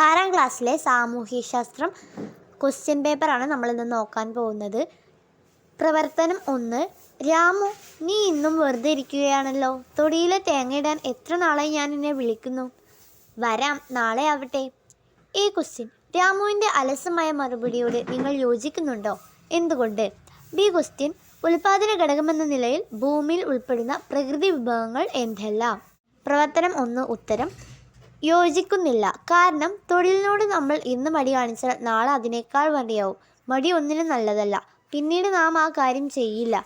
ആറാം ക്ലാസ്സിലെ സാമൂഹ്യശാസ്ത്രം ക്വസ്റ്റ്യൻ പേപ്പറാണ് നമ്മളിന്ന് നോക്കാൻ പോകുന്നത്. പ്രവർത്തനം ഒന്ന് രാമു നീ ഇന്നും വെറുതെ ഇരിക്കുകയാണല്ലോ. തൊടിയിലെ തേങ്ങയിടാൻ എത്ര നാളായി ഞാൻ എന്നെ വിളിക്കുന്നു? വരാം നാളെ ആവട്ടെ. ഈ ക്വസ്റ്റ്യൻ രാമുവിന്റെ അലസമായ മറുപടിയോട് നിങ്ങൾ യോജിക്കുന്നുണ്ടോ? എന്തുകൊണ്ട്? ബി ക്വസ്റ്റ്യൻ ഉൽപാദന ഘടകമെന്ന നിലയിൽ ഭൂമിയിൽ ഉൾപ്പെടുന്ന പ്രകൃതി വിഭവങ്ങൾ എന്തെല്ലാം? പ്രവർത്തനം ഒന്ന് ഉത്തരം യോജിക്കുന്നില്ല. കാരണം തൊഴിലിനോട് നമ്മൾ ഇന്ന് മടി കാണിച്ചാൽ നാളെ അതിനേക്കാൾ മടിയാവും മടി ഒന്നിനും നല്ലതല്ല. പിന്നീട് നാം ആ കാര്യം ചെയ്യില്ല.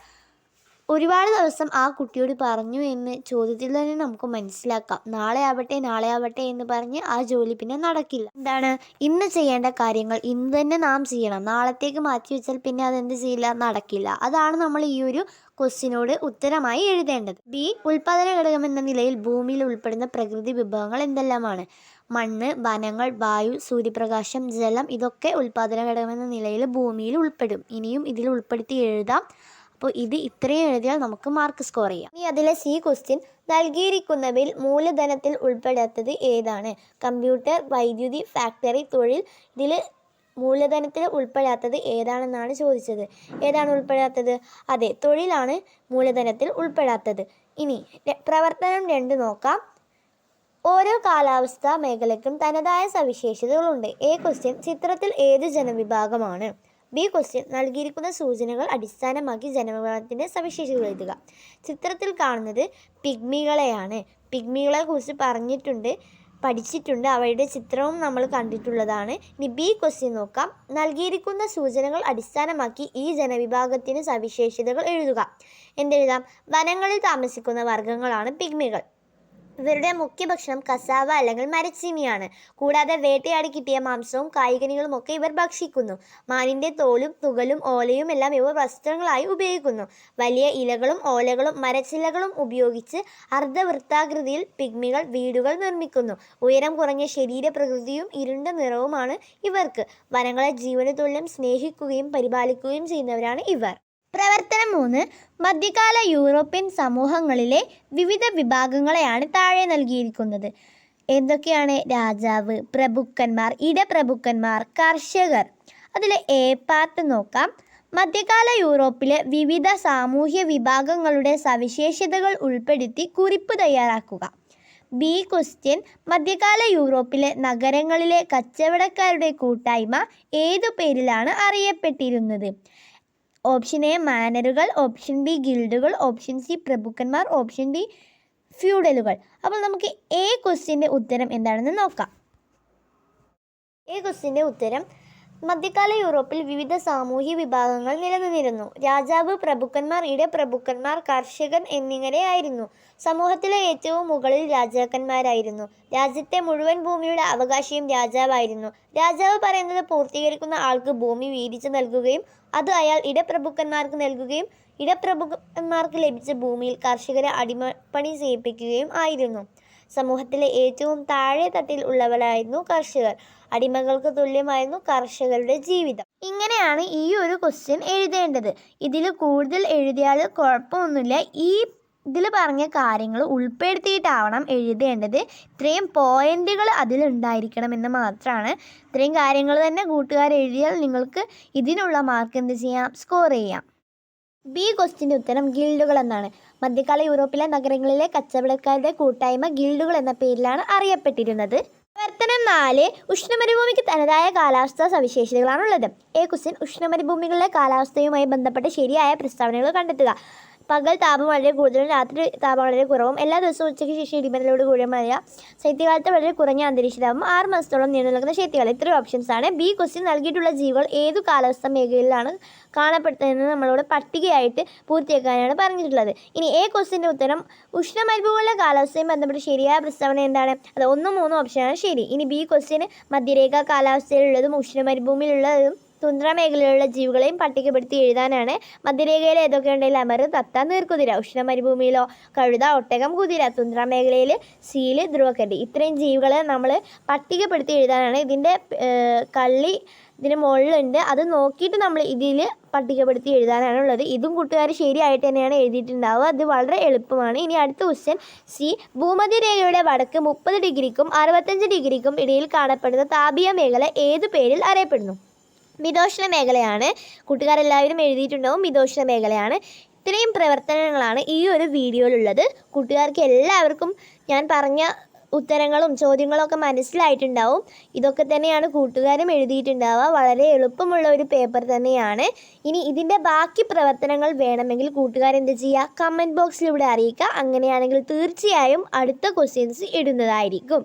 ഒരുപാട് ദിവസം ആ കുട്ടിയോട് പറഞ്ഞു എന്ന് ചോദ്യത്തിൽ തന്നെ നമുക്ക് മനസ്സിലാക്കാം. നാളെ ആവട്ടെ നാളെ ആവട്ടെ എന്ന് പറഞ്ഞ് ആ ജോലി പിന്നെ നടക്കില്ല. എന്താണ്? ഇന്ന് ചെയ്യേണ്ട കാര്യങ്ങൾ ഇന്ന് തന്നെ നാം ചെയ്യണം. നാളത്തേക്ക് മാറ്റി വെച്ചാൽ പിന്നെ അതെന്ത് ചെയ്യില്ല? നടക്കില്ല. അതാണ് നമ്മൾ ഈ ഒരു ക്വസ്റ്റിനോട് ഉത്തരമായി എഴുതേണ്ടത്. ബി ഉൽപാദന ഘടകം എന്ന നിലയിൽ ഭൂമിയിൽ ഉൾപ്പെടുന്ന പ്രകൃതി വിഭവങ്ങൾ എന്തെല്ലാമാണ്? മണ്ണ് വനങ്ങൾ വായു സൂര്യപ്രകാശം ജലം ഇതൊക്കെ ഉൽപാദന ഘടകം എന്ന നിലയിൽ ഭൂമിയിൽ ഉൾപ്പെടും. ഇനിയും ഇതിൽ ഉൾപ്പെടുത്തി എഴുതാം. അപ്പോൾ ഇത് ഇത്രയും എഴുതിയാൽ നമുക്ക് മാർക്ക് സ്കോർ ചെയ്യാം. ഇനി അതിലെ സി ക്വസ്റ്റ്യൻ നൽകിയിരിക്കുന്നവയിൽ മൂലധനത്തിൽ ഉൾപ്പെടാത്തത് ഏതാണ്? കമ്പ്യൂട്ടർ വൈദ്യുതി ഫാക്ടറി തൊഴിൽ ഇതിൽ മൂലധനത്തിൽ ഉൾപ്പെടാത്തത് ഏതാണെന്നാണ് ചോദിച്ചത്. ഏതാണ് ഉൾപ്പെടാത്തത്? അതെ തൊഴിലാണ് മൂലധനത്തിൽ ഉൾപ്പെടാത്തത്. ഇനി പ്രവർത്തനം രണ്ട് നോക്കാം. ഓരോ കാലാവസ്ഥാ മേഖലയ്ക്കും തനതായ സവിശേഷതകളുണ്ട്. എ ക്വസ്റ്റ്യൻ ചിത്രത്തിൽ ഏത് ജനവിഭാഗമാണ്? ബി ക്വസ്റ്റ്യൻ നൽകിയിരിക്കുന്ന സൂചനകൾ അടിസ്ഥാനമാക്കി ജനവിഭാഗത്തിന്റെ സവിശേഷതകൾ എഴുതുക. ചിത്രത്തിൽ കാണുന്നത് പിഗ്മികളെയാണ്. പിഗ്മികളെ കുറിച്ച് പറഞ്ഞിട്ടുണ്ട് പഠിച്ചിട്ടുണ്ട്. അവയുടെ ചിത്രവും നമ്മൾ കണ്ടിട്ടുള്ളതാണ്. ഇനി ബി ക്വസ്റ്റ്യൻ നോക്കാം. നൽകിയിരിക്കുന്ന സൂചനകൾ അടിസ്ഥാനമാക്കി ഈ ജനവിഭാഗത്തിന് സവിശേഷതകൾ എഴുതുക. എന്തെഴുതാം? വനങ്ങളിൽ താമസിക്കുന്ന വർഗങ്ങളാണ് പിഗ്മികൾ. ഇവരുടെ മുഖ്യ ഭക്ഷണം കസാവ അല്ലെങ്കിൽ മരച്ചീമിയാണ് കൂടാതെ വേട്ടയാടി കിട്ടിയ മാംസവും കായികനികളും ഒക്കെ ഇവർ ഭക്ഷിക്കുന്നു. മാനിന്റെ തോലും തുകലും ഓലയും എല്ലാം ഇവർ വസ്ത്രങ്ങളായി ഉപയോഗിക്കുന്നു. വലിയ ഇലകളും ഓലകളും മരച്ചിലകളും ഉപയോഗിച്ച് അർദ്ധവൃത്താകൃതിയിൽ പിഗ്മികൾ വീടുകൾ നിർമ്മിക്കുന്നു. ഉയരം കുറഞ്ഞ ശരീരപ്രകൃതിയും ഇരുണ്ട നിറവുമാണ് ഇവർക്ക്. വനങ്ങളെ ജീവന തുല്യം സ്നേഹിക്കുകയും പരിപാലിക്കുകയും ചെയ്യുന്നവരാണ് ഇവർ. പ്രവർത്തനം മൂന്ന് മധ്യകാല യൂറോപ്യൻ സമൂഹങ്ങളിലെ വിവിധ വിഭാഗങ്ങളെയാണ് താഴെ നൽകിയിരിക്കുന്നത്. എന്തൊക്കെയാണ് രാജാവ് പ്രഭുക്കന്മാർ ഇടപ്രഭുക്കന്മാർ കർഷകർ? അതിൽ എ പാർട്ട് നോക്കാം. മധ്യകാല യൂറോപ്പിലെ വിവിധ സാമൂഹ്യ വിഭാഗങ്ങളുടെ സവിശേഷതകൾ ഉൾപ്പെടുത്തി കുറിപ്പ് തയ്യാറാക്കുക. ബി ക്വസ്റ്റ്യൻ മധ്യകാല യൂറോപ്പിലെ നഗരങ്ങളിലെ കച്ചവടക്കാരുടെ കൂട്ടായ്മ ഏതു പേരിലാണ് അറിയപ്പെട്ടിരുന്നത്? ഓപ്ഷൻ എ മാനറുകൾ ഓപ്ഷൻ ബി ഗിൽഡുകൾ ഓപ്ഷൻ സി പ്രഭുക്കന്മാർ ഓപ്ഷൻ ഡി ഫ്യൂഡലുകൾ. അപ്പോൾ നമുക്ക് എ ക്വസ്റ്റ്യന്റെ ഉത്തരം എന്താണെന്ന് നോക്കാം. എ ക്വസ്റ്റ്യന്റെ ഉത്തരം മധ്യകാല യൂറോപ്പിൽ വിവിധ സാമൂഹ്യ വിഭാഗങ്ങൾ നിലനിന്നിരുന്നു. രാജാവ് പ്രഭുക്കന്മാർ ഇടപ്രഭുക്കന്മാർ കർഷകൻ എന്നിങ്ങനെയായിരുന്നു സമൂഹത്തിലെ ഏറ്റവും മുകളിൽ രാജാക്കന്മാരായിരുന്നു. രാജ്യത്തെ മുഴുവൻ ഭൂമിയുടെ അവകാശിയും രാജാവായിരുന്നു. രാജാവ് പറയുന്നത് പൂർത്തീകരിക്കുന്ന ആൾക്ക് ഭൂമി വീതിച്ചു നൽകുകയും അത് അയാൾ ഇടപ്രഭുക്കന്മാർക്ക് നൽകുകയും ഇടപ്രഭുക്കന്മാർക്ക് ലഭിച്ച ഭൂമിയിൽ കർഷകരെ അടിമപ്പണി ചെയ്യിപ്പിക്കുകയും ആയിരുന്നു. സമൂഹത്തിലെ ഏറ്റവും താഴെ തട്ടിൽ ഉള്ളവരായിരുന്നു കർഷകർ. അടിമകൾക്ക് തുല്യമായിരുന്നു കർഷകരുടെ ജീവിതം. ഇങ്ങനെയാണ് ഈ ഒരു ക്വസ്റ്റ്യൻ എഴുതേണ്ടത്. ഇതിൽ കൂടുതൽ എഴുതിയാൽ കുഴപ്പമൊന്നുമില്ല. ഈ ഇതിൽ പറഞ്ഞ കാര്യങ്ങൾ ഉൾപ്പെടുത്തിയിട്ടാവണം എഴുതേണ്ടത്. ഇത്രയും പോയിന്റുകൾ അതിലുണ്ടായിരിക്കണം എന്ന് മാത്രമാണ്. ഇത്രയും കാര്യങ്ങൾ തന്നെ കൂട്ടുകാർ എഴുതിയാൽ നിങ്ങൾക്ക് ഇതിനുള്ള മാർക്ക് എന്ത് ചെയ്യാം? സ്കോർ ചെയ്യാം. ബി ക്വസ്റ്റിന്റെ ഉത്തരം ഗിൽഡുകൾ എന്നാണ്. മധ്യകാല യൂറോപ്പിലെ നഗരങ്ങളിലെ കച്ചവടക്കാരുടെ കൂട്ടായ്മ ഗിൽഡുകൾ എന്ന പേരിലാണ് അറിയപ്പെട്ടിരുന്നത്. പ്രവർത്തനം നാല് ഉഷ്ണമരുഭൂമിക്ക് തനതായ കാലാവസ്ഥാ സവിശേഷതകളാണുള്ളത്. എ ക്വസ്റ്റ്യൻ ഉഷ്ണമരുഭൂമികളിലെ കാലാവസ്ഥയുമായി ബന്ധപ്പെട്ട ശരിയായ പ്രസ്താവനകൾ കണ്ടെത്തുക. പകൽ താപം വളരെ കൂടുതലും രാത്രി താപം വളരെ കുറവും. എല്ലാ ദിവസവും ഉച്ചയ്ക്ക് ശേഷം ഇടിമിന്നലോട് കൂടിയ മഴ ശൈത്യകാലത്ത് വളരെ കുറഞ്ഞ അന്തരീക്ഷ താപം ആറ് മാസത്തോളം നീണ്ടു നിൽക്കുന്ന ശൈത്യകാലം ഇത്രയും ഓപ്ഷൻസ് ആണ്. ബി ക്വസ്റ്റ്യൻ നൽകിയിട്ടുള്ള ജീവികൾ ഏതു കാലാവസ്ഥ മേഖലയിലാണ് കാണപ്പെടുന്നതെന്ന് നമ്മളോട് പട്ടികയായിട്ട് പൂർത്തിയാക്കാനാണ് പറഞ്ഞിട്ടുള്ളത്. ഇനി എ ക്വസ്റ്റ്യന്റെ ഉത്തരം ഉഷ്ണമരുഭൂമിയിലെ കാലാവസ്ഥയും ബന്ധപ്പെട്ട് ശരിയായ പ്രസ്താവന എന്താണ്? അത് ഒന്നും മൂന്നും ഓപ്ഷനാണ് ശരി. ഇനി ബി ക്വസ്റ്റ്യന് മധ്യരേഖ കാലാവസ്ഥയിലുള്ളതും ഉഷ്ണമരുഭൂമിയിലുള്ളതും തുന്ദ്ര മേഖലയിലുള്ള ജീവികളെയും പട്ടികപ്പെടുത്തി എഴുതാനാണ്. മധ്യരേഖയിൽ ഏതൊക്കെയുണ്ടെങ്കിൽ അമർ തത്ത നീർക്കുതിര ഉഷ്ണ മരുഭൂമിയിലോ കഴുത ഒട്ടകം കുതിര തുന്ദ്ര മേഖലയിൽ സീൽ ധ്രുവക്കണ്ടി ഇത്രയും ജീവികളെ നമ്മൾ പട്ടികപ്പെടുത്തി എഴുതാനാണ്. ഇതിന്റെ കള്ളി ഇതിന് മുകളിലുണ്ട്. അത് നോക്കിയിട്ട് നമ്മൾ ഇതിൽ പട്ടികപ്പെടുത്തി എഴുതാനാണ് ഉള്ളത്. ഇതും കൂട്ടുകാർ ശരിയായിട്ട് തന്നെയാണ് എഴുതിയിട്ടുണ്ടാവുക. അത് വളരെ എളുപ്പമാണ്. ഇനി അടുത്ത ക്വസ്റ്റ്യൻ സി ഭൂമധ്യരേഖയുടെ വടക്ക് മുപ്പത് ഡിഗ്രിക്കും അറുപത്തഞ്ച് ഡിഗ്രിക്കും ഇടയിൽ കാണപ്പെടുന്ന താപീയ മേഖല ഏത് പേരിൽ അറിയപ്പെടുന്നു? മിതോഷ്ണ മേഖലയാണ്. കൂട്ടുകാരെല്ലാവരും എഴുതിയിട്ടുണ്ടാവും മിതോഷ്ണ മേഖലയാണ്. ഇത്രയും പ്രവർത്തനങ്ങളാണ് ഈ ഒരു വീഡിയോയിലുള്ളത്. കൂട്ടുകാർക്ക് എല്ലാവർക്കും ഞാൻ പറഞ്ഞ ഉത്തരങ്ങളും ചോദ്യങ്ങളും ഒക്കെ മനസ്സിലായിട്ടുണ്ടാവും. ഇതൊക്കെ തന്നെയാണ് കൂട്ടുകാരും എഴുതിയിട്ടുണ്ടാവുക. വളരെ എളുപ്പമുള്ള ഒരു പേപ്പർ തന്നെയാണ്. ഇനി ഇതിന്റെ ബാക്കി പ്രവർത്തനങ്ങൾ വേണമെങ്കിൽ കൂട്ടുകാരെന്ത് ചെയ്യുക? കമന്റ് ബോക്സിലൂടെ അറിയിക്കുക. അങ്ങനെയാണെങ്കിൽ തീർച്ചയായും അടുത്ത ക്വസ്റ്റ്യൻസ് ഇടുന്നതായിരിക്കും.